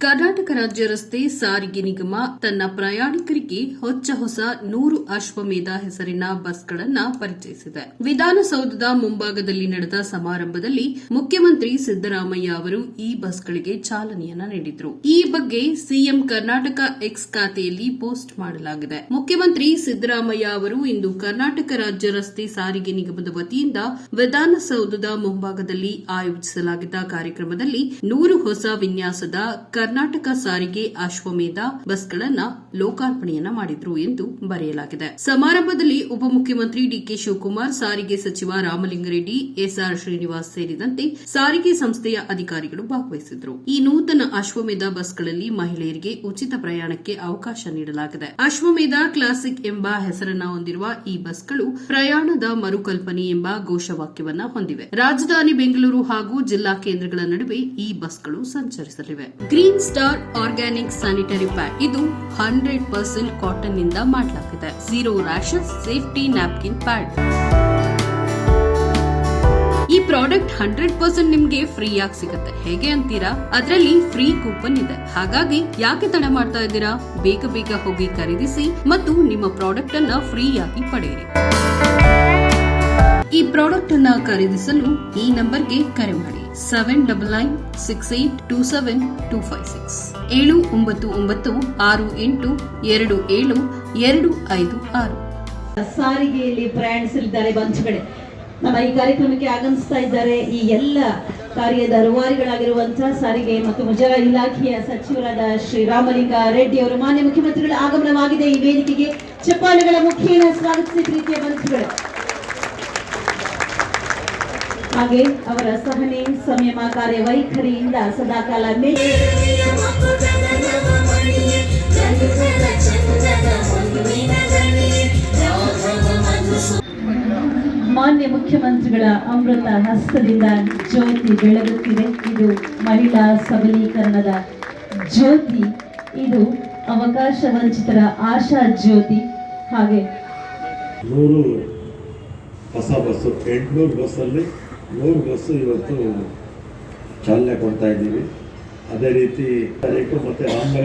ಕರ್ನಾಟಕ ರಾಜ್ಯ ರಸ್ತೆ ಸಾರಿಗೆ ನಿಗಮ ತನ್ನ ಪ್ರಯಾಣಿಕರಿಗೆ ಹೊಚ್ಚ ಹೊಸ ನೂರು ಅಶ್ವಮೇಧ ಹೆಸರಿನ ಬಸ್ಗಳನ್ನು ಪರಿಚಯಿಸಿದೆ. ವಿಧಾನಸೌಧದ ಮುಂಭಾಗದಲ್ಲಿ ನಡೆದ ಸಮಾರಂಭದಲ್ಲಿ ಮುಖ್ಯಮಂತ್ರಿ ಸಿದ್ದರಾಮಯ್ಯ ಅವರು ಈ ಬಸ್ಗಳಿಗೆ ಚಾಲನೆಯನ್ನ ನೀಡಿದ್ರು. ಈ ಬಗ್ಗೆ ಸಿಎಂ ಕರ್ನಾಟಕ ಎಕ್ಸ್ ಖಾತೆಯಲ್ಲಿ ಪೋಸ್ಟ್ ಮಾಡಲಾಗಿದೆ. ಮುಖ್ಯಮಂತ್ರಿ ಸಿದ್ದರಾಮಯ್ಯ ಅವರು ಇಂದು ಕರ್ನಾಟಕ ರಾಜ್ಯ ರಸ್ತೆ ಸಾರಿಗೆ ನಿಗಮದ ವತಿಯಿಂದ ವಿಧಾನಸೌಧದ ಮುಂಭಾಗದಲ್ಲಿ ಆಯೋಜಿಸಲಾಗಿದ್ದ ಕಾರ್ಯಕ್ರಮದಲ್ಲಿ ನೂರು ಹೊಸ ವಿನ್ಯಾಸದ ಕರ್ನಾಟಕ ಸಾರಿಗೆ ಅಶ್ವಮೇಧ ಬಸ್ಗಳನ್ನ ಲೋಕಾರ್ಪಣೆಯನ್ನ ಮಾಡಿದ್ರು ಎಂದು ಬರೆಯಲಾಗಿದೆ. ಸಮಾರಂಭದಲ್ಲಿ ಉಪಮುಖ್ಯಮಂತ್ರಿ ಡಿಕೆ ಶಿವಕುಮಾರ್, ಸಾರಿಗೆ ಸಚಿವ ರಾಮಲಿಂಗರೆಡ್ಡಿ, ಎಸ್ಆರ್ ಶ್ರೀನಿವಾಸ್ ಸೇರಿದಂತೆ ಸಾರಿಗೆ ಸಂಸ್ಥೆಯ ಅಧಿಕಾರಿಗಳು ಭಾಗವಹಿಸಿದ್ರು ಈ ನೂತನ ಅಶ್ವಮೇಧ ಬಸ್ಗಳಲ್ಲಿ ಮಹಿಳೆಯರಿಗೆ ಉಚಿತ ಪ್ರಯಾಣಕ್ಕೆ ಅವಕಾಶ ನೀಡಲಾಗಿದೆ. ಅಶ್ವಮೇಧ ಕ್ಲಾಸಿಕ್ ಎಂಬ ಹೆಸರನ್ನ ಹೊಂದಿರುವ ಈ ಬಸ್ಗಳು ಪ್ರಯಾಣದ ಮರುಕಲ್ಪನೆ ಎಂಬ ಘೋಷವಾಕ್ಯವನ್ನ ಹೊಂದಿವೆ. ರಾಜಧಾನಿ ಬೆಂಗಳೂರು ಹಾಗೂ ಜಿಲ್ಲಾ ಕೇಂದ್ರಗಳ ನಡುವೆ ಈ ಬಸ್ಗಳು ಸಂಚರಿಸಲಿವೆ. Green star organic sanitary pad ಇದು ಹಂಡ್ರೆಡ್ ಪರ್ಸೆಂಟ್ ಕಾಟನ್ನಿಂದ ಮಾಡಲಾಗಿದೆ zero rashes safety napkin pad ಈ ಪ್ರಾಡಕ್ಟ್ ಹಂಡ್ರೆಡ್ ಪರ್ಸೆಂಟ್ ನಿಮ್ಗೆ ಫ್ರೀ ಆಗಿ ಸಿಗುತ್ತೆ. ಹೇಗೆ ಅಂತೀರಾ? ಅದರಲ್ಲಿ ಫ್ರೀ ಕೂಪನ್ ಇದೆ. ಹಾಗಾಗಿ ಯಾಕೆ ತಡ ಮಾಡ್ತಾ ಇದ್ದೀರಾ? ಬೇಗ ಬೇಗ ಹೋಗಿ ಖರೀದಿಸಿ ಮತ್ತು ನಿಮ್ಮ ಪ್ರಾಡಕ್ಟ್ ಅನ್ನ ಫ್ರೀ ಆಗಿ ಪಡೆಯಿರಿ. ಈ ಪ್ರಾಡಕ್ಟ್ ಅನ್ನ ಖರೀದಿಸಲು ಈ ನಂಬರ್ಗೆ ಕರೆ ಮಾಡಿ. Seven double nine six eight two seven two five six ಏಳು ಒಂಬತ್ತು ಒಂಬತ್ತು ಆರು ಎಂಟು ಎರಡು ಏಳು ಎರಡು ಐದು ಆರು. ಸಾರಿಗೆಯಲ್ಲಿ ಪ್ರಯಾಣಿಸಲಿದ್ದಾರೆ ಬಂಧುಗಳೇ ನಮ್ಮ ಈ ಕಾರ್ಯಕ್ರಮಕ್ಕೆ ಆಗಮಿಸ್ತಾ ಇದ್ದಾರೆ ಈ ಎಲ್ಲ ಕಾರ್ಯದ ರೂವಾರಿಗಳಾಗಿರುವಂತಹ ಸಾರಿಗೆ ಮತ್ತು ಮುಜರಾ ಇಲಾಖೆಯ ಸಚಿವರಾದ ಶ್ರೀ ರಾಮಲಿಂಗ ರೆಡ್ಡಿ ಅವರು ಮಾನ್ಯ ಮುಖ್ಯಮಂತ್ರಿಗಳ ಆಗಮನವಾಗಿದೆ. ಈ ವೇದಿಕೆಗೆ ಚಪ್ಪಾಳೆಗಳ ಮುಖೇನ ಸ್ವಾಗತಿಸಿ ಪ್ರೀತಿಯ ಬಂಧುಗಳೇ. ಹಾಗೆ ಅವರ ಸಹನೆ, ಸಂಯಮ, ಕಾರ್ಯವೈಖರಿಯಿಂದ ಸದಾಕಾಲ ಮಾನ್ಯ ಮುಖ್ಯಮಂತ್ರಿಗಳ ಅಮೃತ ಹಸ್ತದಿಂದ ಜ್ಯೋತಿ ಬೆಳಗುತ್ತಿದೆ. ಇದು ಮಹಿಳಾ ಸಬಲೀಕರಣದ ಜ್ಯೋತಿ. ಇದು ಅವಕಾಶ ವಂಚಿತರ ಆಶಾ ಜ್ಯೋತಿ. ಹಾಗೆ ನೂರು ಹೊಸ ಬಸ್ಸು, ಎಂಟುನೂರು ಬಸ್ಸಲ್ಲಿ ನೂರು ಬಸ್ಸು ಇವತ್ತು ಚಾಲನೆ ಕೊಡ್ತಾ ಇದ್ದೀವಿ. ಅದೇ ರೀತಿ ತಾರೀಕು ಮತ್ತು ರಾಮನಗರ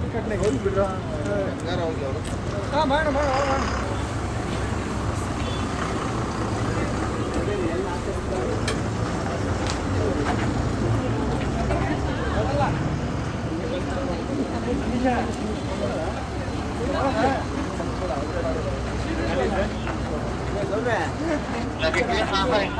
ನಮ್ದು ಮೈಸೂರು ಸರ್ ಮೈಸೂರಾ ಬೆಂಗಳೂರು ಮೈಸೂರು ಕ್ರಿಯಾಬಂಡ